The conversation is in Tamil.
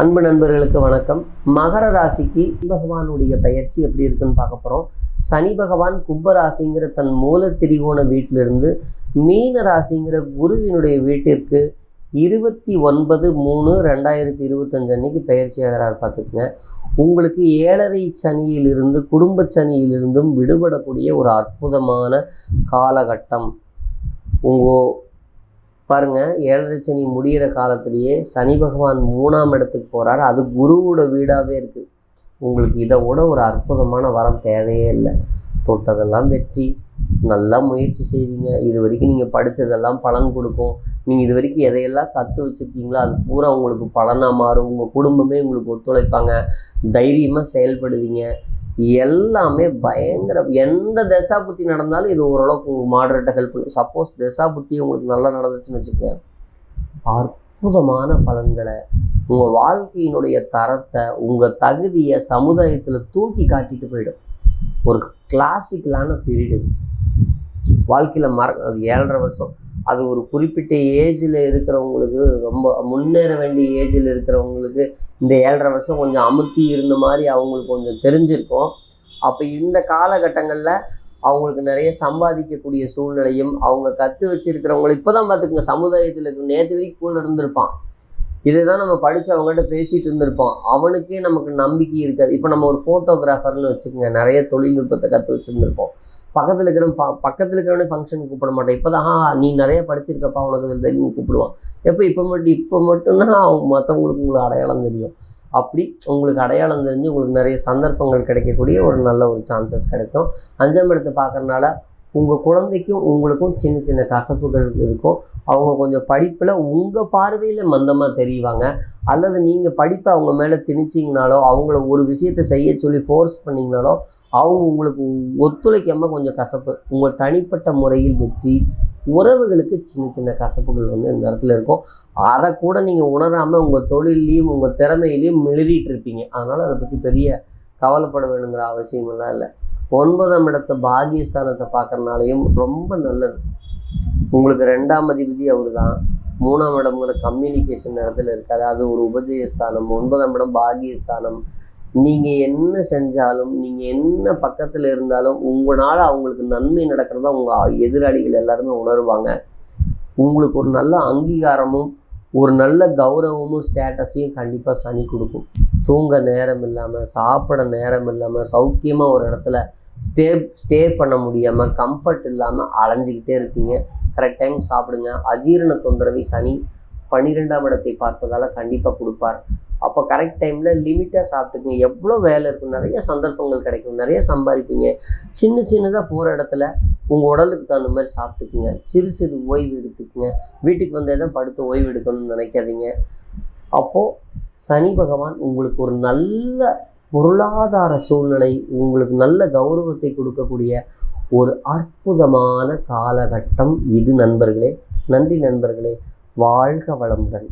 அன்பு நண்பர்களுக்கு வணக்கம். மகர ராசிக்கு பகவானுடைய பயிற்சி எப்படி இருக்குன்னு பார்க்க போகிறோம் சனி பகவான் கும்பராசிங்கிற தன் மூல திரிகோண வீட்டிலிருந்து மீன ராசிங்கிற குருவினுடைய வீட்டிற்கு இருபத்தி ஒன்பது மூணு ரெண்டாயிரத்தி இருபத்தஞ்சு அன்னைக்கு பயிற்சி ஆகிறார் பார்த்துக்குங்க. உங்களுக்கு ஏழரை சனியிலிருந்து குடும்ப சனியிலிருந்தும் விடுபடக்கூடிய ஒரு அற்புதமான காலகட்டம். உங்கள் பாருங்கள் ஏழரை சனி முடிகிற காலத்திலேயே சனி பகவான் மூணாம் இடத்துக்கு போகிறார் அது குருவோட வீடாகவே இருக்குது உங்களுக்கு இதை விட ஒரு அற்புதமான வரம் தேவையே இல்லை. தொட்டதெல்லாம் வெற்றி. நல்லா முயற்சி செய்வீங்க. இது வரைக்கும் நீங்கள் படித்ததெல்லாம் பலன் கொடுக்கும். நீங்கள் இது வரைக்கும் எதையெல்லாம் கற்று வச்சுருக்கீங்களோ அது பூரா உங்களுக்கு பலனாக மாறும். உங்கள் குடும்பமே உங்களுக்கு ஒத்துழைப்பாங்க. தைரியமாக செயல்படுவீங்க. எல்லாமே பயங்கர எந்த தசா புத்தி நடந்தாலும் இது ஓரளவுக்கு உங்களுக்கு மாடரேட்டாக ஹெல்ப் பண்ணும். சப்போஸ் தசா புத்தி உங்களுக்கு நல்லா நடந்துச்சுன்னு வச்சுக்கோங்க அற்புதமான பலன்களை உங்கள் வாழ்க்கையினுடைய தரத்தை உங்கள் தகுதியை சமுதாயத்தில் தூக்கி காட்டிட்டு போயிடும். ஒரு கிளாசிக்கலான பீரியடு வாழ்க்கையில் மற அது ஏழரை வருஷம். அது ஒரு குறிப்பிட்ட ஏஜில் இருக்கிறவங்களுக்கு ரொம்ப முன்னேற வேண்டிய ஏஜில் இருக்கிறவங்களுக்கு இந்த ஏழரை வருஷம் கொஞ்சம் அமுத்தி இருந்த மாதிரி அவங்களுக்கு கொஞ்சம் தெரிஞ்சிருக்கும். அப்போ இந்த காலகட்டங்களில் அவங்களுக்கு நிறைய சம்பாதிக்கக்கூடிய சூழ்நிலையும் அவங்க கற்று வச்சிருக்கிறவங்களை இப்போ தான் பார்த்துக்குங்க சமுதாயத்தில் இருக்க நேற்று வரைக்கும் கூட இருந்திருப்பான். இதை தான் நம்ம படித்து அவங்ககிட்ட பேசிகிட்டு இருந்திருப்போம். அவனுக்கே நமக்கு நம்பிக்கை இருக்காது. இப்போ நம்ம ஒரு ஃபோட்டோகிராஃபர்னு வச்சுக்கோங்க. நிறைய தொழில்நுட்பத்தை கற்று வச்சுருந்துருப்போம். பக்கத்தில் இருக்கிற ப பக்கத்தில் இருக்கிறவனே ஃபங்க்ஷனுக்கு கூப்பிட மாட்டேன். இப்போ தான் நீ நிறைய படிச்சிருக்கப்பா உனக்கு இதில் தெரியும் கூப்பிடுவான். எப்போ இப்போ மட்டும் இப்போ மட்டும்தான் அவங்க மற்றவங்களுக்கு உங்களுக்கு அடையாளம் தெரியும். அப்படி உங்களுக்கு அடையாளம் தெரிஞ்சு உங்களுக்கு நிறைய சந்தர்ப்பங்கள் கிடைக்கக்கூடிய ஒரு நல்ல ஒரு சான்சஸ் கிடைக்கும். அஞ்சாம் இடத்தை பார்க்கறனால உங்கள் குழந்தைக்கும் உங்களுக்கும் சின்ன சின்ன கசப்புகள் இருக்கும். அவங்க கொஞ்சம் படிப்பில் உங்கள் பார்வையில் மந்தமாக தெரிவாங்க. அல்லது நீங்கள் படிப்பை அவங்க மேலே திணிச்சிங்கனாலோ அவங்கள ஒரு விஷயத்தை செய்ய சொல்லி ஃபோர்ஸ் பண்ணிங்கனாலோ அவங்க உங்களுக்கு ஒத்துழைக்காமல் கொஞ்சம் கசப்பு உங்கள் தனிப்பட்ட முறையில் வெற்றி உறவுகளுக்கு சின்ன சின்ன கசப்புகள் வந்து இந்த இடத்துல இருக்கும். அதை கூட நீங்கள் உணராமல் உங்கள் தொழிலையும் உங்கள் திறமையிலையும் மெழுதிட்டு இருப்பீங்க. அதனால் அதை பற்றி பெரிய கவலைப்பட வேணுங்கிற அவசியமெல்லாம் இல்லை. ஒன்பதாம் இடத்தை பாகியஸ்தானத்தை பார்க்கறனாலையும் ரொம்ப நல்லது. உங்களுக்கு ரெண்டாம் அதிபதி அவர் தான் மூணாம் இடம்ங்கிற கம்யூனிகேஷன் இடத்துல இருக்காரு. அது ஒரு உபஜயஸ்தானம். ஒன்பதாம் இடம் பாகியஸ்தானம். நீங்கள் என்ன செஞ்சாலும் நீங்கள் என்ன பக்கத்தில் இருந்தாலும் உங்களால் அவங்களுக்கு நன்மை நடக்கிறதா உங்கள் எதிராளிகள் எல்லாருமே உணருவாங்க. உங்களுக்கு ஒரு நல்ல அங்கீகாரமும் ஒரு நல்ல கௌரவமும் ஸ்டேட்டஸையும் கண்டிப்பாக சனி கொடுக்கும். தூங்க நேரம் இல்லாமல் சாப்பிட நேரம் இல்லாமல் சௌக்கியமாக ஒரு இடத்துல ஸ்டே ஸ்டே பண்ண முடியாமல் கம்ஃபர்ட் இல்லாமல் அலைஞ்சிக்கிட்டே இருப்பீங்க. கரெக்ட் டைம் சாப்பிடுங்க. அஜீரண தொந்தரவை சனி பன்னிரெண்டாம் இடத்தை பார்ப்பதால் கண்டிப்பாக கொடுப்பார். அப்போ கரெக்ட் டைமில் லிமிட்டாக சாப்பிட்டுக்குங்க எவ்வளோ வேலை இருக்கும். நிறைய சந்தர்ப்பங்கள் கிடைக்கும். நிறைய சம்பாதிப்பீங்க. சின்ன சின்னதாக போகிற இடத்துல உங்கள் உடலுக்கு தகுந்த மாதிரி சாப்பிட்டுக்குங்க. சிறு சிறு ஓய்வு எடுத்துக்குங்க. வீட்டுக்கு வந்தே தான் படுத்து ஓய்வு எடுக்கணும்னு நினைக்காதீங்க. அப்போது சனி பகவான் உங்களுக்கு ஒரு நல்ல பொருளாதார சூழ்நிலை உங்களுக்கு நல்ல கௌரவத்தை கொடுக்கக்கூடிய ஒரு அற்புதமான காலகட்டம் இது நண்பர்களே. நன்றி நண்பர்களே. வாழ்க வளமுடன்.